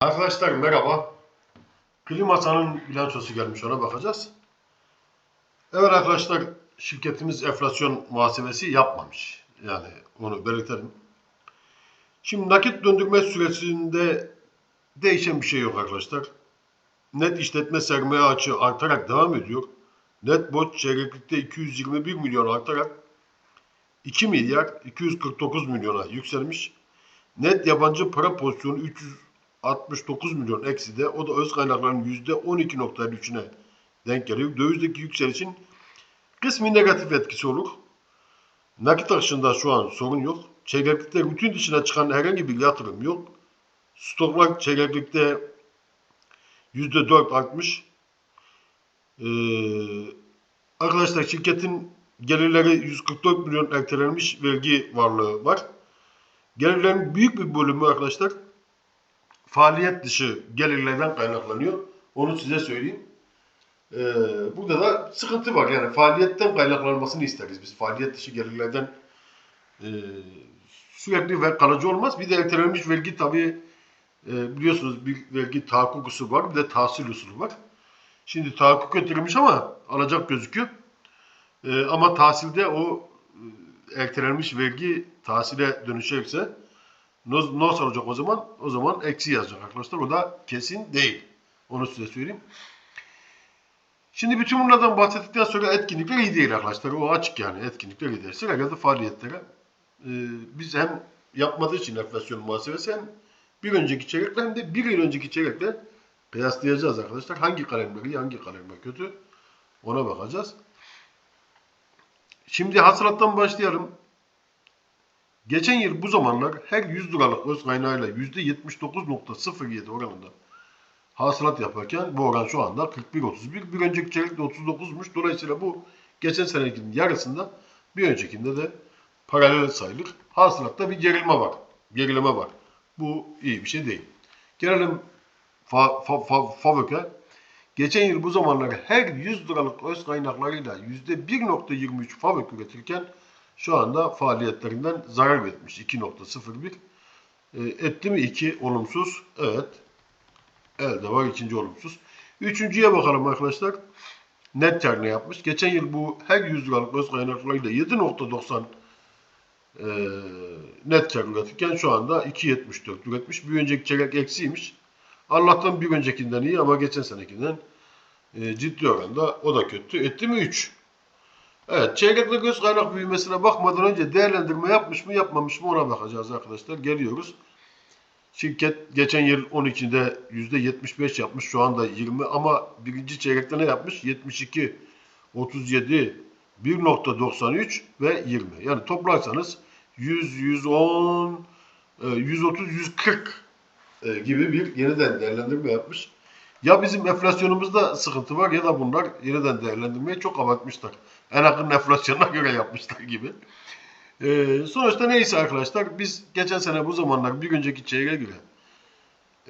Arkadaşlar merhaba. Klimasa'nın bilançosu gelmiş ona bakacağız. Evet arkadaşlar şirketimiz enflasyon muhasebesi yapmamış. Yani onu belirtelim. Şimdi nakit döndürme süresinde değişen bir şey yok arkadaşlar. Net işletme sermaye açığı artarak devam ediyor. Net borç çeyreklikte 221 milyon artarak 2 milyar 249 milyona yükselmiş. Net yabancı para pozisyonu 369 milyon eksi de o da öz kaynakların %12.53'üne denk geliyor. Dövizdeki yükselişin kısmi negatif etkisi olur. Nakit akışında şu an sorun yok. Çeyreklikte rutin dışına çıkan herhangi bir yatırım yok. Stoklar çeyreklikte %4 artmış. Ee, arkadaşlar şirketin gelirleri 144 milyon ertelenmiş vergi varlığı var. Gelirlerin büyük bir bölümü arkadaşlar faaliyet dışı gelirlerden kaynaklanıyor. Onu size söyleyeyim. Ee, burada da sıkıntı var. Yani faaliyetten kaynaklanmasını isteriz biz. Faaliyet dışı gelirlerden e, sürekli ve kalıcı olmaz. Bir de ertelenmiş vergi tabii e, biliyorsunuz bir vergi tahakkuk usulü var. Bir de tahsil usulü var. Şimdi tahakkuk öterilmiş ama alacak gözüküyor. E, ama tahsilde o e, ertelenmiş vergi tahsile dönüşecekse nasıl nasıl olacak o zaman? O zaman eksi yazacak arkadaşlar. O da kesin değil. Onu size söyleyeyim. Şimdi bütün bunlardan bahsettikten sonra etkinlikler iyi değil arkadaşlar. O açık yani etkinlikler iyi değil. Sıra geldi faaliyetlere. Ee, biz hem yapmadığı için enflasyon muhasebesi hem bir önceki çeyrekle hem de bir yıl önceki çeyrekle kıyaslayacağız arkadaşlar. Hangi kalemler iyi, hangi kalemler kötü ona bakacağız. Şimdi hasılattan başlayalım. Geçen yıl bu zamanlar her 100 liralık öz kaynağıyla %79.07 oranında hasılat yaparken bu oran şu anda 41.31. Bir önceki çeyrekte 39'muş. Dolayısıyla bu geçen senekinin yarısında bir öncekinde de paralel sayılır. Hasılatta bir gerilme var. Gerileme var. Bu iyi bir şey değil. Gelelim fa, fa, fa, FAVÖK'e. Geçen yıl bu zamanlar her 100 liralık öz kaynaklarıyla %1.23 FAVÖK üretirken şu anda faaliyetlerinden zarar etmiş. 2.01. E, etti mi 2 olumsuz? Evet. Elde var ikinci olumsuz. Üçüncüye bakalım arkadaşlar. Net kar ne yapmış? Geçen yıl bu her 100 liralık öz kaynaklarıyla 7.90 e, net kar üretirken şu anda 2.74 üretmiş. Bir önceki çeyrek eksiymiş. Allah'tan bir öncekinden iyi ama geçen senekinden e, ciddi oranda o da kötü. Etti mi 3? Evet, çeyrekle göz kaynak büyümesine bakmadan önce değerlendirme yapmış mı yapmamış mı ona bakacağız arkadaşlar. Geliyoruz. Şirket geçen yıl 12'de %75 yapmış. Şu anda 20 ama birinci çeyrekte ne yapmış? 72, 37, 1.93 ve 20. Yani toplarsanız 100, 110, 130, 140 e, gibi bir yeniden değerlendirme yapmış. Ya bizim enflasyonumuzda sıkıntı var ya da bunlar yeniden değerlendirmeyi çok abartmışlar. En akıllı enflasyonuna göre yapmışlar gibi. Ee, sonuçta neyse arkadaşlar biz geçen sene bu zamanlar bir önceki çeyreğe göre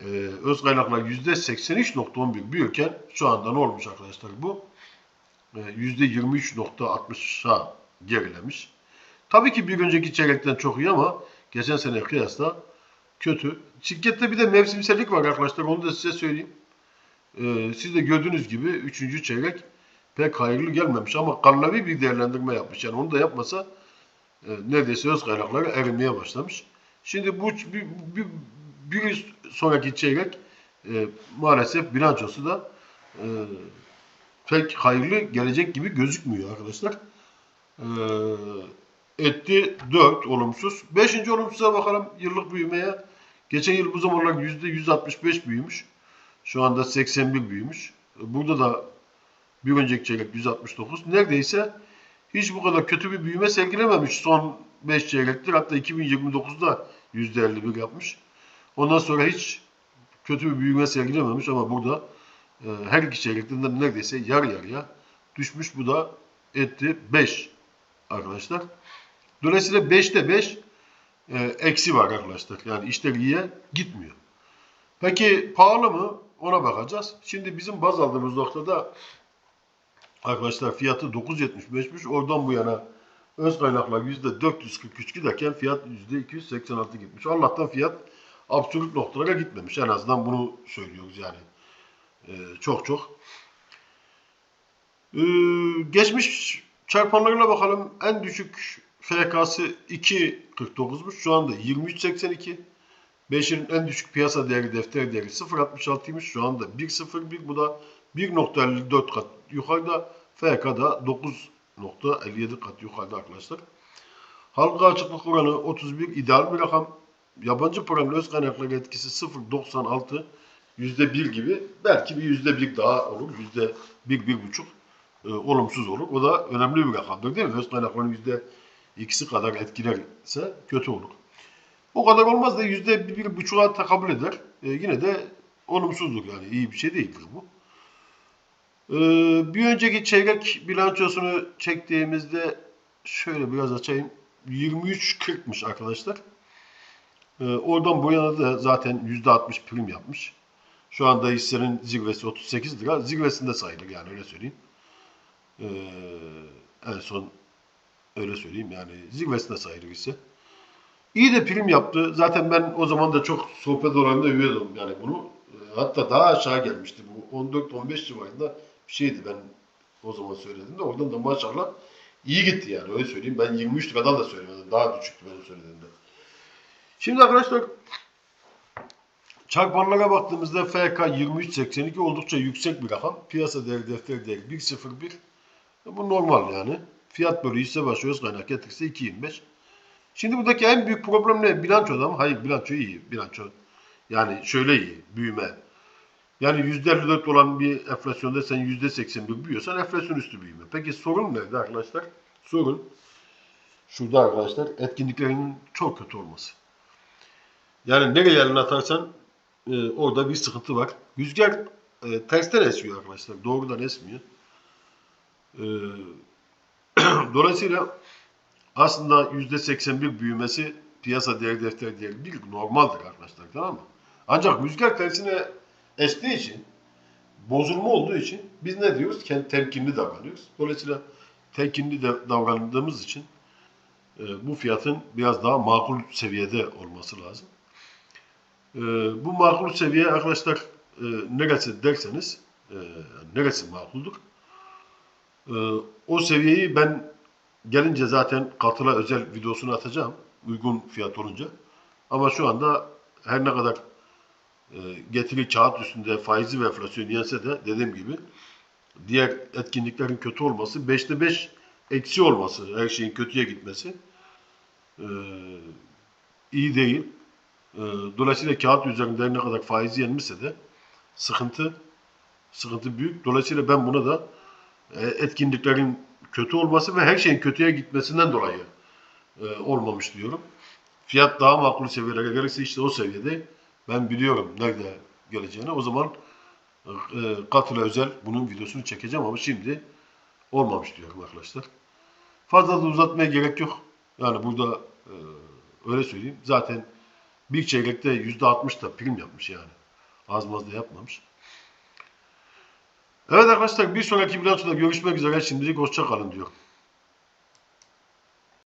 e, öz kaynaklar %83.11 büyürken şu anda ne olmuş arkadaşlar bu? E, %23.60'a gerilemiş. Tabii ki bir önceki çeyrekten çok iyi ama geçen sene kıyasla kötü. Şirkette bir de mevsimsellik var arkadaşlar onu da size söyleyeyim. Ee, siz de gördüğünüz gibi 3. çeyrek pek hayırlı gelmemiş ama kallavi bir değerlendirme yapmış. Yani onu da yapmasa e, neredeyse öz kaynakları erimeye başlamış. Şimdi bu bir, bir, bir sonraki çeyrek e, maalesef bilançosu da e, pek hayırlı gelecek gibi gözükmüyor arkadaşlar. E, etti 4 olumsuz. 5. olumsuza bakalım yıllık büyümeye. Geçen yıl bu zamanlar %165 büyümüş. Şu anda 81 büyümüş. Burada da bir önceki çeyrek 169. Neredeyse hiç bu kadar kötü bir büyüme sergilememiş son 5 çeyrektir. Hatta 2029'da %51 yapmış. Ondan sonra hiç kötü bir büyüme sergilememiş ama burada e, her iki çeyrekten de neredeyse yarı yarıya düşmüş. Bu da etti 5 arkadaşlar. Dolayısıyla 5'te 5 e, eksi var arkadaşlar. Yani işler iyiye gitmiyor. Peki pahalı mı? Ona bakacağız. Şimdi bizim baz aldığımız noktada arkadaşlar fiyatı 9.75'miş. Oradan bu yana öz kaynaklar %443 giderken fiyat %286 gitmiş. Allah'tan fiyat absürt noktalara gitmemiş. En azından bunu söylüyoruz yani. Ee, çok çok. Ee, geçmiş çarpanlarına bakalım. En düşük FK'sı 2.49'muş. Şu anda 23.82. 5'in en düşük piyasa değeri defter değeri 0.66'ymış. Şu anda 1.01. Bu da 1.54 kat yukarıda. FK'da 9.57 kat yukarıda arkadaşlar. Halka açıklık oranı 31 ideal bir rakam. Yabancı paranın öz kaynakları etkisi 0.96 %1 gibi. Belki bir %1 daha olur. %1 1.5 e, olumsuz olur. O da önemli bir rakamdır değil mi? Öz kaynakların %2'si kadar etkilerse kötü olur. O kadar olmaz da yüzde bir buçuğa takabül eder. E, yine de olumsuzdur yani iyi bir şey değildir bu. E, bir önceki çeyrek bilançosunu çektiğimizde şöyle biraz açayım. 23.40'mış arkadaşlar. E, oradan bu yana da zaten %60 prim yapmış. Şu anda hissenin zirvesi 38 lira. Zirvesinde sayılır yani öyle söyleyeyim. E, en son öyle söyleyeyim yani zirvesinde sayılır hisse. İyi de prim yaptı. Zaten ben o zaman da çok sohbet oranında üyeydim yani bunu. E, Hatta daha aşağı gelmişti. Bu 14-15 civarında bir şeydi ben o zaman söyledim de. Oradan da maşallah iyi gitti yani öyle söyleyeyim. Ben 23 liradan da söylemedim. Daha düşüktü benim söylediğimde. Şimdi arkadaşlar çarpanlara baktığımızda FK 23.82 oldukça yüksek bir rakam. Piyasa değeri defter değeri 1.01. Bu normal yani. Fiyat bölü hisse başı öz kaynak getirisi 2.25. Şimdi buradaki en büyük problem ne? Bilançoda mı? Hayır bilanço iyi. Bilanço yani şöyle iyi. Büyüme. Yani %54 olan bir enflasyonda sen %81 büyüyorsan enflasyon üstü büyüme. Peki sorun nerede arkadaşlar? Sorun şurada arkadaşlar etkinliklerinin çok kötü olması. Yani nereye elini atarsan e, orada bir sıkıntı var. Rüzgar e, tersten esiyor arkadaşlar. Doğrudan esmiyor. E, dolayısıyla aslında %81 büyümesi piyasa değer defter değeri bir normaldir arkadaşlar tamam mı? Ancak rüzgar tersine estiği için bozulma olduğu için biz ne diyoruz? Kendi temkinli davranıyoruz. Dolayısıyla temkinli de davrandığımız için e, bu fiyatın biraz daha makul seviyede olması lazım. E, bu makul seviye arkadaşlar e, neresi derseniz e, neresi makuldür? E, o seviyeyi ben Gelince zaten katıla özel videosunu atacağım. Uygun fiyat olunca. Ama şu anda her ne kadar e, getiri kağıt üstünde faizi ve enflasyon yense de dediğim gibi diğer etkinliklerin kötü olması, 5'te 5 eksi olması, her şeyin kötüye gitmesi e, iyi değil. E, dolayısıyla kağıt üzerinde ne kadar faizi yenmişse de sıkıntı sıkıntı büyük. Dolayısıyla ben buna da etkinliklerin kötü olması ve her şeyin kötüye gitmesinden dolayı e, olmamış diyorum. Fiyat daha makul seviyelere gelirse işte o seviyede ben biliyorum nerede geleceğini. O zaman e, katıla özel bunun videosunu çekeceğim ama şimdi olmamış diyorum arkadaşlar. Fazla da uzatmaya gerek yok. Yani burada e, öyle söyleyeyim. Zaten bir çeyrekte %60 da prim yapmış yani. Az maz da yapmamış. Evet arkadaşlar bir sonraki bilançoda görüşmek üzere. Şimdilik hoşça diyor.